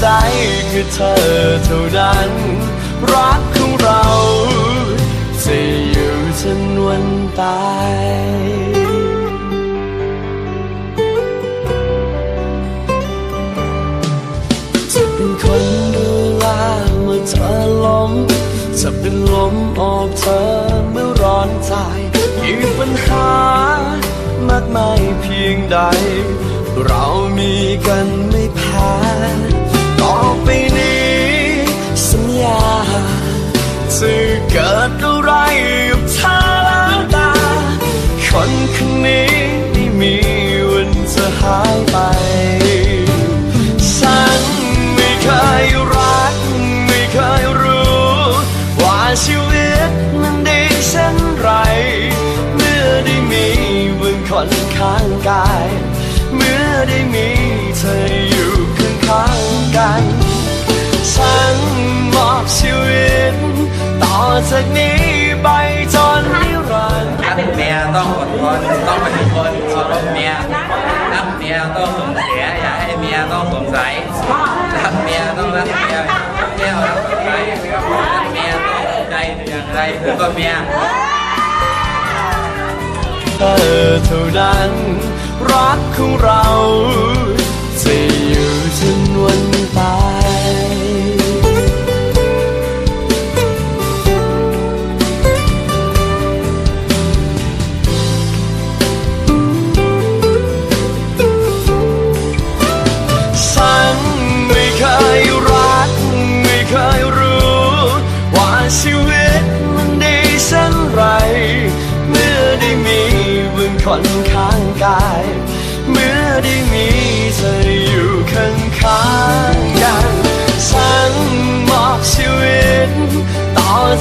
ใจคือเธอเท่านั้น รักของเราจะอยู่จนวันตายจะเป็นคนดูแลเมื่อเธอล้มจะเป็นลมออกเธอเมื่อร้อนใจมีปัญหามากมายเพียงใด เรามีกันไม่แพ้ ไปนี้ สัญญาจะเกิดอะไรกับเธอแล้วตาคนคนนี้ไม่มีวันจะหายไป ฉันไม่เคยรัก ไม่เคยรู้ ว่าชีว ต้องอดทนต้องอดทนเคารพเมียรักเมียต้องส่งเสียอย่าให้เมียต้องสงสัยรักเมียต้องรักเมียเมียรักใครรักเมียต้องใจอย่างไรคือก็เมียเธอเท่านั้นรักของเรา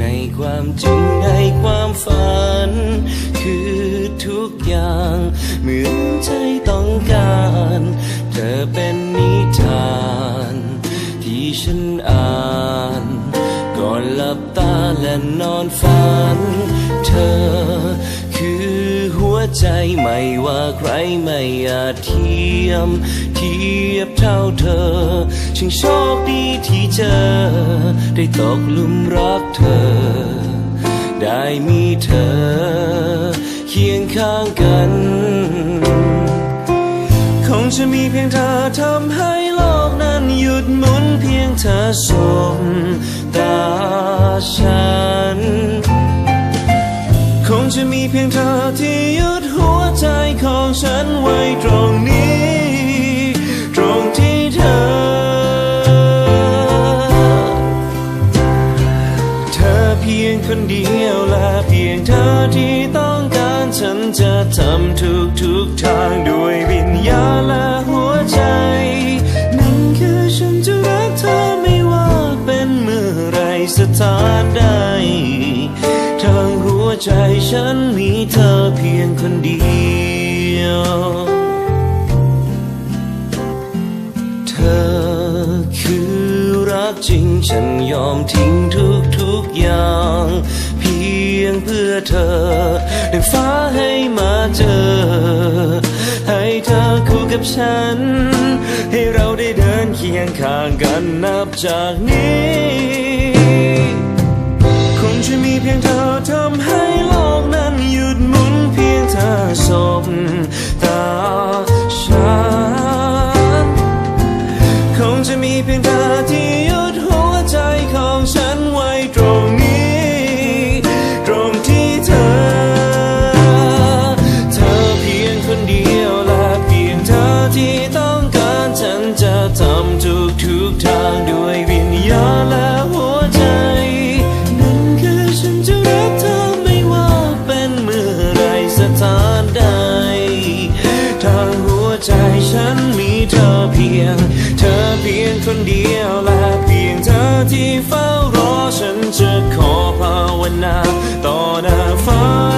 ในความจริงในความฝัน คือทุกอย่างเหมือนใจต้องการ เธอเป็นนิทาน ที่ฉันอ่านก่อนหลับตาและนอนฝัน เธอคือหัวใจไม่ว่าใครไม่อาจเทียม เทียบเท่าเธอ ช่างโชคดีที่เจอ ได้ตกลุมรักเธอ ได้มีเธอ เคียงข้างกัน คงจะมีเพียงเธอทำให้โลกนั้นหยุดหมุนเพียงเธอสบตาฉัน คงจะมีเพียงเธอที่ยึดหัวใจของฉันไว้ตรงนี้ คนเดียวและเพียงเธอที่ต้องการฉันจะทำทุกทุกทางด้วยวิญญาณและหัวใจ นั่นคือฉันจะรักเธอไม่ว่าเป็นเมื่อไรสถานใดทางหัวใจฉันมีเธอเพียงคนเดียว ฉันยอมทิ้งทุกทุกๆอย่าง เพียงเพื่อเธอได้ฟ้าให้มาเจอ ให้เธอคู่กับฉัน ให้เราได้เดินเคียงข้างกันนับจากนี้ คงจะมีเพียงเธอทำให้โลกนั้นหยุดหมุนเพียงเธอสบ คนเดียวและเพียงเธอที่เฝ้ารอฉันจะขอภาวนาต่อหน้าฟ้า